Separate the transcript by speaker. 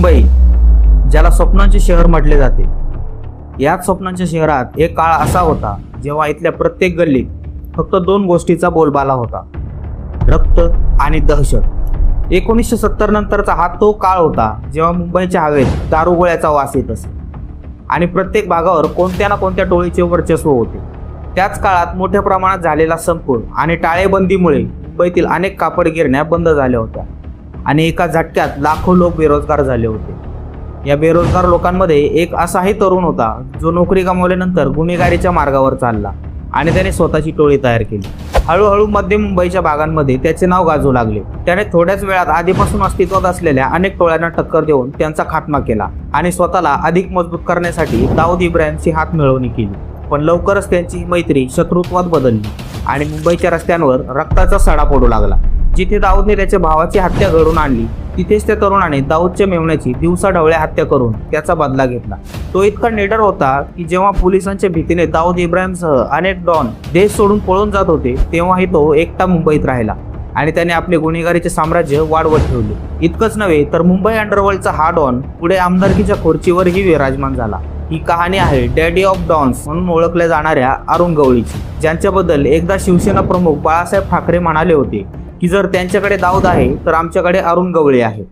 Speaker 1: मुंबई ज्याला स्वप्नांचे शहर म्हटले जाते. याच स्वप्नांच्या शहरात एक काळ असा होता जेव्हा इथल्या प्रत्येक गल्लीत फक्त दोन गोष्टीचा बोलबाला होता. रक्त आणि दहशत. एकोणीसशे सत्तर नंतरचा हा तो काळ होता जेव्हा मुंबईच्या हवेत दारुगोळ्याचा वास येत असे. आणि प्रत्येक भागावर कोणत्या ना कोणत्या टोळीचे वर्चस्व होते. त्याच काळात मोठ्या प्रमाणात झालेला संपूर्ण आणि टाळेबंदीमुळे मुंबईतील अनेक कापड गिरण्या बंद झाल्या होत्या. आणि एका झटक्यात लाखो लोक बेरोजगार झाले होते. या बेरोजगार लोकांमध्ये एक असाही तरुण होता जो नोकरी गमावल्यानंतर गुन्हेगारीच्या मार्गावर चालला आणि त्याने स्वतःची टोळी तयार केली. हळूहळू मध्य मुंबईच्या भागांमध्ये त्याचे नाव गाजू लागले. त्याने थोड्याच वेळात आधीपासून अस्तित्वात असलेल्या अनेक टोळ्यांना टक्कर देऊन त्यांचा खात्मा केला आणि स्वतःला अधिक मजबूत करण्यासाठी दाऊद इब्राहिमची हात मिळवणी केली. पण लवकरच त्यांची मैत्री शत्रुत्वात बदलली आणि मुंबईच्या रस्त्यांवर रक्ताचा सडा पडू लागला. जिथे दाऊदने त्याच्या भावाची हत्या घडून आणली तिथेच त्या तरुणाने दाऊदच्या मेवण्याची दिवसाढवळ्या हत्या करून त्याचा बदला घेतला. तो इतका निडर होता की जेव्हा पोलिसांच्या भीतीने दाऊद इब्राहिमसह अनेक डॉन देश सोडून पळून जात होते तेव्हाही तो एकटा मुंबईत राहिला आणि त्याने आपले गुन्हेगारीचे साम्राज्य वाढवत ठेवले. इतकंच नव्हे तर मुंबई अंडरवर्ल्डचा हा डॉन पुढे आमदारकीच्या खुर्चीवरही विराजमान झाला. ही कहाणी आहे डॅडी ऑफ डॉन्स म्हणून ओळखल्या जाणाऱ्या अरुण गवळीची ज्यांच्याबद्दल एकदा शिवसेना प्रमुख बाळासाहेब ठाकरे म्हणाले होते की जर त्यांच्याकडे दाऊद आहे तर आमच्याकडे अरुण गवळी आहे.